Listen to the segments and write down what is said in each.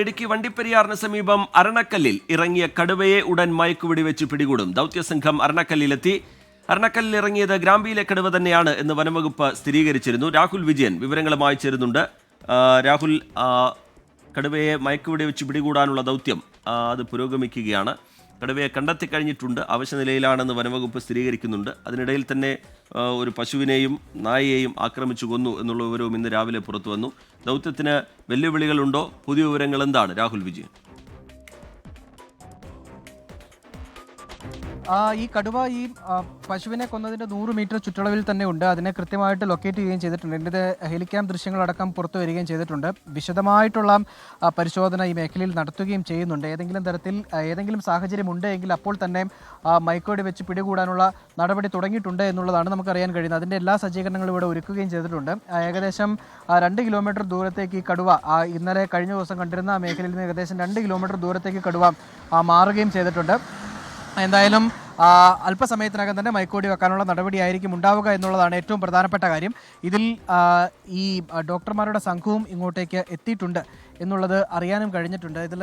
ഇടുക്കി വണ്ടിപ്പെരിയാറിന് സമീപം അരണക്കല്ലിൽ ഇറങ്ങിയ കടുവയെ ഉടൻ മയക്കു വെച്ച് പിടികൂടും. ദൗത്യസംഘം അരണക്കല്ലിലെത്തി. അരണക്കല്ലിൽ ഇറങ്ങിയത് ഗ്രാമ്പിയിലെ കടുവ തന്നെയാണ് എന്ന് വനംവകുപ്പ് സ്ഥിരീകരിച്ചിരുന്നു. രാഹുൽ വിജയൻ വിവരങ്ങളുമായി ചേരുന്നുണ്ട്. രാഹുൽ കടുവയെ മയക്കുവെടി വെച്ച് പിടികൂടാനുള്ള ദൗത്യം അത് പുരോഗമിക്കുകയാണ്. കടുവയെ കണ്ടെത്തി കഴിഞ്ഞിട്ടുണ്ട്. അവശനിലയിലാണെന്ന് വനംവകുപ്പ് സ്ഥിരീകരിക്കുന്നുണ്ട്. അതിനിടയിൽ തന്നെ ഒരു പശുവിനെയും നായയെയും ആക്രമിച്ചു കൊന്നു എന്നുള്ള വിവരവും ഇന്ന് രാവിലെ പുറത്തു വന്നു. ദൗത്യത്തിന് വെല്ലുവിളികളുണ്ടോ? പുതിയ വിവരങ്ങൾ എന്താണ്? രാഹുൽ വിജയൻ. ആ, ഈ കടുവ ഈ പശുവിനെ കൊന്നതിന്റെ നൂറ് മീറ്റർ ചുറ്റളവിൽ തന്നെ ഉണ്ട്. അതിനെ കൃത്യമായിട്ട് ലൊക്കേറ്റ് ചെയ്യുകയും ചെയ്തിട്ടുണ്ട്. ഇതിന്റെ ഹെലിക്യാം ദൃശ്യങ്ങളടക്കം പുറത്തു വരികയും ചെയ്തിട്ടുണ്ട്. വിശദമായിട്ടുള്ള പരിശോധന ഈ മേഖലയിൽ നടത്തുകയും ചെയ്യുന്നുണ്ട്. ഏതെങ്കിലും തരത്തിൽ ഏതെങ്കിലും സാഹചര്യം ഉണ്ട് എങ്കിൽ അപ്പോൾ തന്നെ ആ, മയക്കോടി വെച്ച് പിടികൂടാനുള്ള നടപടി തുടങ്ങിയിട്ടുണ്ട് എന്നുള്ളതാണ് നമുക്കറിയാൻ കഴിയുന്നത്. അതിന്റെ എല്ലാ സജ്ജീകരണങ്ങളും ഇവിടെ ഒരുക്കുകയും ചെയ്തിട്ടുണ്ട്. ഏകദേശം രണ്ട് കിലോമീറ്റർ ദൂരത്തേക്ക് ഈ കടുവ ഇന്നലെ കഴിഞ്ഞ ദിവസം കണ്ടിരുന്ന ആ മേഖലയിൽ നിന്ന് ഏകദേശം രണ്ട് കിലോമീറ്റർ ദൂരത്തേക്ക് കടുവ മാറുകയും ചെയ്തിട്ടുണ്ട്. എന്തായാലും അല്പസമയത്തിനകം തന്നെ മൈക്കോടി വെക്കാനുള്ള നടപടിയായിരിക്കും ഉണ്ടാവുക എന്നുള്ളതാണ് ഏറ്റവും പ്രധാനപ്പെട്ട കാര്യം. ഇതിൽ ഈ ഡോക്ടർമാരുടെ സംഘവും ഇങ്ങോട്ടേക്ക് എത്തിയിട്ടുണ്ട്. എന്നുള്ളത് അറിയാനും കഴിഞ്ഞിട്ടുണ്ട്. ഇതിൽ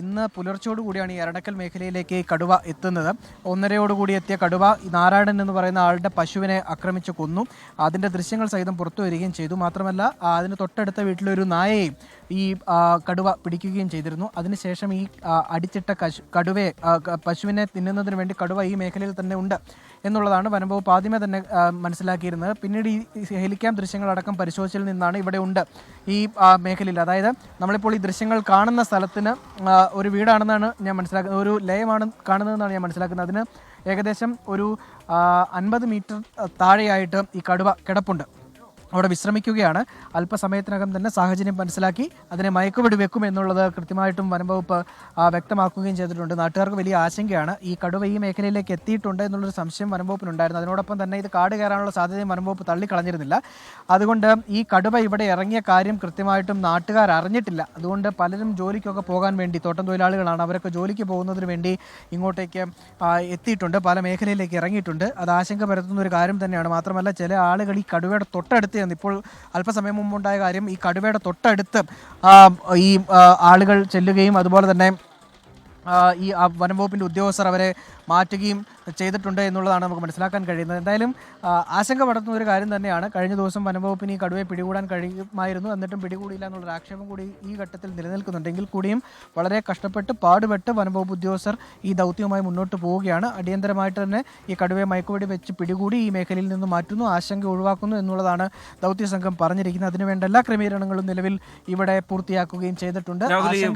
ഇന്ന് പുലർച്ചയോടുകൂടിയാണ് ഈ എരടക്കൽ മേഖലയിലേക്ക് കടുവ എത്തുന്നത്. ഒന്നരയോടുകൂടി എത്തിയ കടുവ നാരായണൻ എന്ന് പറയുന്ന ആളുടെ പശുവിനെ ആക്രമിച്ച് കൊന്നു. അതിന്റെ ദൃശ്യങ്ങൾ സഹിതം പുറത്തു വരികയും ചെയ്തു. മാത്രമല്ല അതിന് തൊട്ടടുത്ത വീട്ടിലൊരു നായയെയും ഈ കടുവ പിടിക്കുകയും ചെയ്തിരുന്നു. അതിനുശേഷം ഈ അടിച്ചിട്ട കശു കടുവയെ പശുവിനെ തിന്നുന്നതിന് വേണ്ടി കടുവ ഈ മേഖലയിൽ തന്നെ ഉണ്ട്. എന്നുള്ളതാണ് വനംവകുപ്പ് ആദ്യമേ തന്നെ മനസ്സിലാക്കിയിരുന്നത്. പിന്നീട് ഈ ഹെലിക്യാം ദൃശ്യങ്ങളടക്കം പരിശോധിച്ചതിൽ നിന്നാണ് ഇവിടെ ഉണ്ട് ഈ മേഖലയിൽ. അതായത് നമ്മളിപ്പോൾ ഈ ദൃശ്യങ്ങൾ കാണുന്ന സ്ഥലത്തിന് ഒരു വീടാണെന്നാണ് ഞാൻ മനസ്സിലാക്കുന്നത് ഒരു ലയമാണ് കാണുന്നതെന്നാണ് ഞാൻ മനസ്സിലാക്കുന്നത്. അതിന് ഏകദേശം ഒരു അൻപത് മീറ്റർ താഴെയായിട്ട് ഈ കടുവ കിടപ്പുണ്ട്. അവിടെ വിശ്രമിക്കുകയാണ്. അല്പസമയത്തിനകം തന്നെ സാഹചര്യം മനസ്സിലാക്കി അതിനെ മയക്കുപിടി വെക്കും എന്നുള്ളത് കൃത്യമായിട്ടും വനംവകുപ്പ് വ്യക്തമാക്കുകയും ചെയ്തിട്ടുണ്ട്. നാട്ടുകാർക്ക് വലിയ ആശങ്കയാണ് ഈ കടുവ ഈ മേഖലയിലേക്ക് എത്തിയിട്ടുണ്ട് എന്നുള്ളൊരു സംശയം വനംവകുപ്പിനുണ്ടായിരുന്നു അതിനോടൊപ്പം തന്നെ ഇത് കാട് കയറാനുള്ള സാധ്യതയും വനംവകുപ്പ് തള്ളിക്കളഞ്ഞിരുന്നില്ല. അതുകൊണ്ട് ഈ കടുവ ഇവിടെ ഇറങ്ങിയ കാര്യം കൃത്യമായിട്ടും നാട്ടുകാർ അറിഞ്ഞിട്ടില്ല. അതുകൊണ്ട് പലരും ജോലിക്കൊക്കെ പോകാൻ വേണ്ടി തോട്ടം തൊഴിലാളികളാണ് അവരൊക്കെ ജോലിക്ക് പോകുന്നതിന് വേണ്ടി ഇങ്ങോട്ടേക്ക് എത്തിയിട്ടുണ്ട്. പല മേഖലയിലേക്ക് ഇറങ്ങിയിട്ടുണ്ട്. അത് ആശങ്ക പരത്തുന്ന ഒരു കാര്യം തന്നെയാണ്. മാത്രമല്ല ചില ആളുകൾ ഈ കടുവയുടെ തൊട്ടടുത്ത് ചെന്ന് ഇപ്പോൾ അല്പസമയം മുമ്പുണ്ടായ കാര്യം ഈ കടുവയുടെ തൊട്ടടുത്ത് ഈ ആളുകൾ ചെല്ലുകയും അതുപോലെ തന്നെ ഈ വനംവകുപ്പിന്റെ ഉദ്യോഗസ്ഥർ അവരെ മാറ്റുകയും ചെയ്തിട്ടുണ്ട് എന്നുള്ളതാണ് നമുക്ക് മനസ്സിലാക്കാൻ കഴിയുന്നത്. എന്തായാലും ആശങ്ക പടർത്തുന്ന ഒരു കാര്യം തന്നെയാണ്. കഴിഞ്ഞ ദിവസം വനംവകുപ്പിന് ഈ കടുവയെ പിടികൂടാൻ കഴിയുമായിരുന്നു. എന്നിട്ടും പിടികൂടിയില്ല എന്നുള്ള ആക്ഷേപം കൂടി ഈ ഘട്ടത്തിൽ നിലനിൽക്കുന്നുണ്ടെങ്കിൽ കൂടിയും വളരെ കഷ്ടപ്പെട്ട് പാടുപെട്ട് വനംവകുപ്പ് ഉദ്യോഗസ്ഥർ ഈ ദൗത്യവുമായി മുന്നോട്ട് പോവുകയാണ്. അടിയന്തരമായിട്ട് തന്നെ ഈ കടുവയെ മയക്കുവെടി വെച്ച് പിടികൂടി ഈ മേഖലയിൽ നിന്ന് മാറ്റുന്നു ആശങ്ക ഒഴിവാക്കുന്നു എന്നുള്ളതാണ് ദൗത്യ സംഘം പറഞ്ഞിരിക്കുന്നത്. അതിനുവേണ്ട എല്ലാ ക്രമീകരണങ്ങളും നിലവിൽ ഇവിടെ പൂർത്തിയാക്കുകയും ചെയ്തിട്ടുണ്ട്.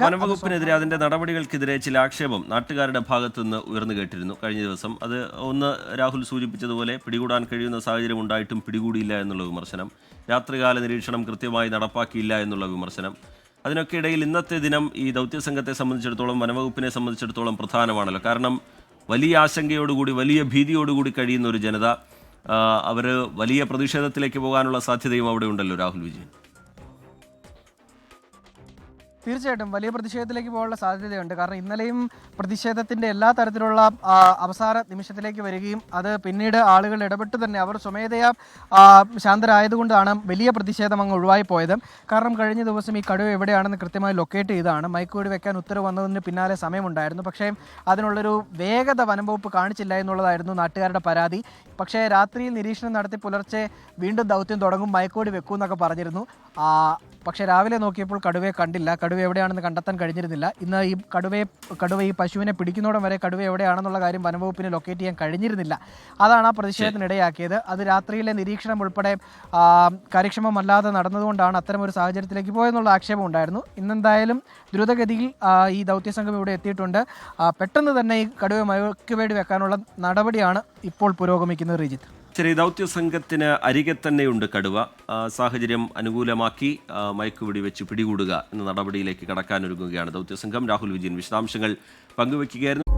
വനംവകുപ്പിനെതിരെ അതിന്റെ നടപടികൾക്കെതിരെ ചില ആക്ഷേപം നാട്ടുകാരുടെ ഭാഗത്തുനിന്ന് ഉയർന്നു കേട്ടിരുന്നു. കഴിഞ്ഞ ദിവസം അത് ഒന്ന് രാഹുൽ സൂചിപ്പിച്ചതുപോലെ പിടികൂടാൻ കഴിയുന്ന സാഹചര്യം ഉണ്ടായിട്ടും പിടികൂടിയില്ല എന്നുള്ള വിമർശനം. രാത്രികാല നിരീക്ഷണം കൃത്യമായി നടപ്പാക്കിയില്ല എന്നുള്ള വിമർശനം. അതിനൊക്കെ ഇടയിൽ ഇന്നത്തെ ദിനം ഈ ദൗത്യസംഘത്തെ സംബന്ധിച്ചിടത്തോളം വനവകുപ്പിനെ സംബന്ധിച്ചിടത്തോളം പ്രധാനമാണല്ലോ. കാരണം വലിയ ആശങ്കയോടുകൂടി വലിയ ഭീതിയോടുകൂടി കഴിയുന്ന ഒരു ജനത അവർ വലിയ പ്രതിഷേധത്തിലേക്ക് പോകാനുള്ള സാധ്യതയും അവിടെ ഉണ്ടല്ലോ രാഹുൽ വിജയൻ. തീർച്ചയായിട്ടും വലിയ പ്രതിഷേധത്തിലേക്ക് പോകാനുള്ള സാധ്യതയുണ്ട്. കാരണം ഇന്നലെയും പ്രതിഷേധത്തിന്റെ എല്ലാ തരത്തിലുള്ള അവസാന നിമിഷത്തിലേക്ക് വരികയും അത് പിന്നീട് ആളുകൾ ഇടപെട്ട് തന്നെ അവർ സ്വമേധയാ ശാന്തരായതുകൊണ്ടാണ് വലിയ പ്രതിഷേധം അങ്ങ് ഒഴിവായി പോയത് കാരണം കഴിഞ്ഞ ദിവസം ഈ കടുവ എവിടെയാണെന്ന് കൃത്യമായി ലൊക്കേറ്റ് ചെയ്താണ്. മയക്കുവെടി വെക്കാൻ ഉത്തരവ് വന്നതിന് പിന്നാലെ സമയമുണ്ടായിരുന്നു. പക്ഷേ അതിനുള്ളൊരു വേഗത വനംവകുപ്പ് കാണിച്ചില്ല എന്നുള്ളതായിരുന്നു നാട്ടുകാരുടെ പരാതി. പക്ഷേ രാത്രിയിൽ നിരീക്ഷണം നടത്തി പുലർച്ചെ വീണ്ടും ദൗത്യം തുടങ്ങും മയക്കോടി വെക്കൂ എന്നൊക്കെ പറഞ്ഞിരുന്നു. പക്ഷേ രാവിലെ നോക്കിയപ്പോൾ കടുവയെ കണ്ടില്ല. കടുവ എവിടെയാണെന്ന് കണ്ടെത്താൻ കഴിഞ്ഞിരുന്നില്ല. ഇന്ന് ഈ കടുവയെ കടുവ ഈ പശുവിനെ പിടിക്കുന്നോടം വരെ കടുവ എവിടെയാണെന്നുള്ള കാര്യം വനംവകുപ്പിന് ലൊക്കേറ്റ് ചെയ്യാൻ കഴിഞ്ഞിരുന്നില്ല. അതാണ് ആ പ്രതിഷേധത്തിനിടയാക്കിയത് അത് രാത്രിയിലെ നിരീക്ഷണം ഉൾപ്പെടെ കാര്യക്ഷമമല്ലാതെ നടന്നതുകൊണ്ടാണ് ഒരു സാഹചര്യത്തിലേക്ക് പോയെന്നുള്ള ആക്ഷേപം ഉണ്ടായിരുന്നു. ഇന്നെന്തായാലും ദ്രുതഗതിയിൽ ഈ ദൗത്യസംഘം ഇവിടെ എത്തിയിട്ടുണ്ട്. പെട്ടെന്ന് തന്നെ ഈ കടുവ മയക്കുവേടി വെക്കാനുള്ള നടപടിയാണ് ഇപ്പോൾ പുരോഗമിക്കുന്നത് റിജിത്ത്. ശരി ദൗത്യ സംഘത്തിന് അരികെ തന്നെയുണ്ട് കടുവ. സാഹചര്യം അനുകൂലമാക്കി മയക്കു മയക്കുവെടി വെച്ച് പിടികൂടുക എന്ന നടപടിയിലേക്ക് കടക്കാനൊരുങ്ങുകയാണ് ദൗത്യ സംഘം. രാഹുൽ വിജയൻ വിശദാംശങ്ങൾ പങ്കുവയ്ക്കുകയായിരുന്നു.